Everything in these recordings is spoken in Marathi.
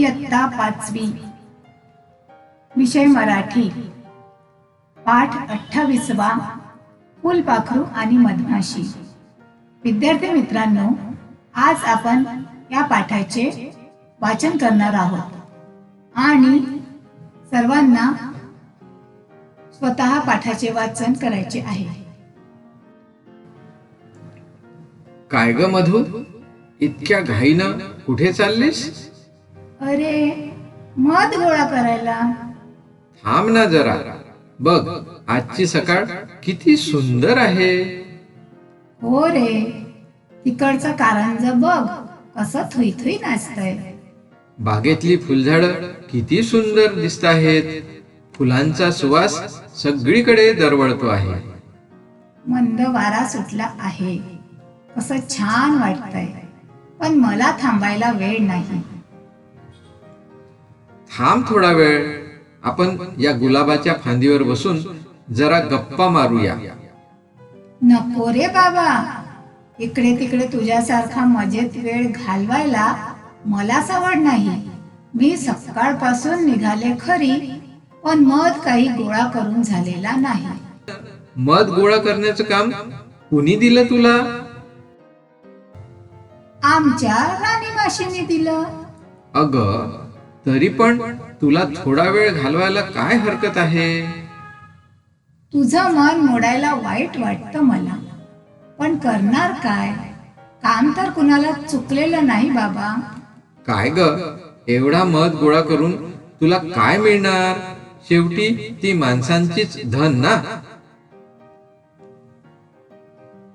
इयत्ता पाचवी. विषय मराठी. पाठ अठ्ठावीसवा. फुलपाखरू आणि मधमाशी. विद्यार्थी मित्रांनो आज आपण या पाठाचे वाचन करणार आहोत. आणि सर्वांना स्वतः पाठाचे वाचन करायचे आहे. काय ग मधू? इतक्या घाईनं कुठे चाललीस? अरे मध गोळा करायला. थांब ना जरा. बघ आजची सकाळ किती सुंदर आहे. हो रे तिकडचं कारंज बघ कसं थुई थुई नाचतंय. बागेतली फुलझाडं किती सुंदर दिसत आहेत. फुलांचा सुवास सगळीकडे दरवळतो आहे. मंद वारा सुटला आहे. कसं छान वाटतंय. पण मला थांबायला वेळ नाही. थांब थोडा वेळ. आपण या गुलाबाच्या फांदीवर बसून जरा गप्पा मारूया. नको रे बाबा. इकडे तिकडे तुझ्यासारखा मजेत वेळ घालवायला मला सवड नाही. मी सकाळपासून निघाले खरी पण मध काही गोळा करून झालेला नाही. मध गोळा करण्याचं काम कुणी दिलं तुला? आमच्या राणी माशीने दिलं. अग तरी पण तुला थोडा वेळ घालवायला काय हरकत आहे? तुझं मन मोडायला वाईट वाटतं मला. पण करणार काय? काम तर कुणाला चुकलेलं नाही बाबा. काय ग? एवढा मध गोळा करून तुला काय मिळणार? शेवटी ती माणसांचीच धन ना?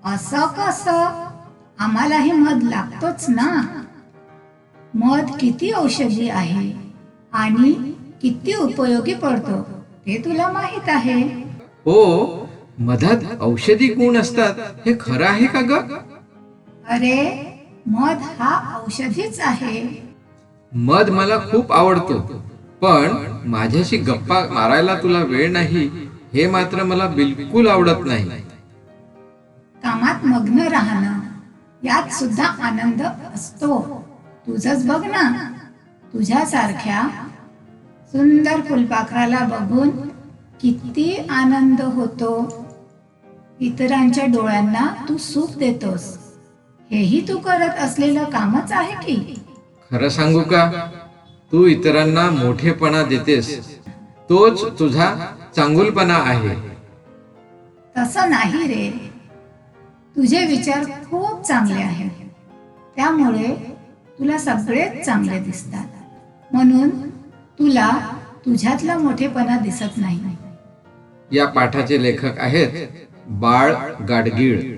असं कसं? आम्हालाही मध लागतोच ना. मध किती औषधी आहे आणि किती उपयोगी पडतो ते तुला माहीत आहे? हो मधात औषधी गुण असतात. हे खरं आहे का ग? अरे मध हा औषधीच आहे. मध मला खूप आवडतो. पण माझ्याशी गप्पा मारायला तुला वेळ नाही हे मात्र मला बिलकुल आवडत नाही. कामात मग्न राहणं यात सुद्धा आनंद असतो. तुझच बघ ना. तुझ्यासारख्या सुंदर फुलपाखराला बघून किती आनंद होतो. इतरांच्या डोळ्यांना तू सुख देतोस. हेही तू करत असलेलं कामच आहे की? खरं सांगू का? तू इतरांना मोठेपणा देतेस. तोच तुझा चांगुलपणा आहे. तसं नाही रे. तुझे विचार खूप चांगले आहेत. त्यामुळे तुला सगळेच चांगले दिसतात. म्हणून तुला तुझ्यातला मोठेपणा दिसत नाही. या पाठाचे लेखक आहेत बाळ गाडगीळ.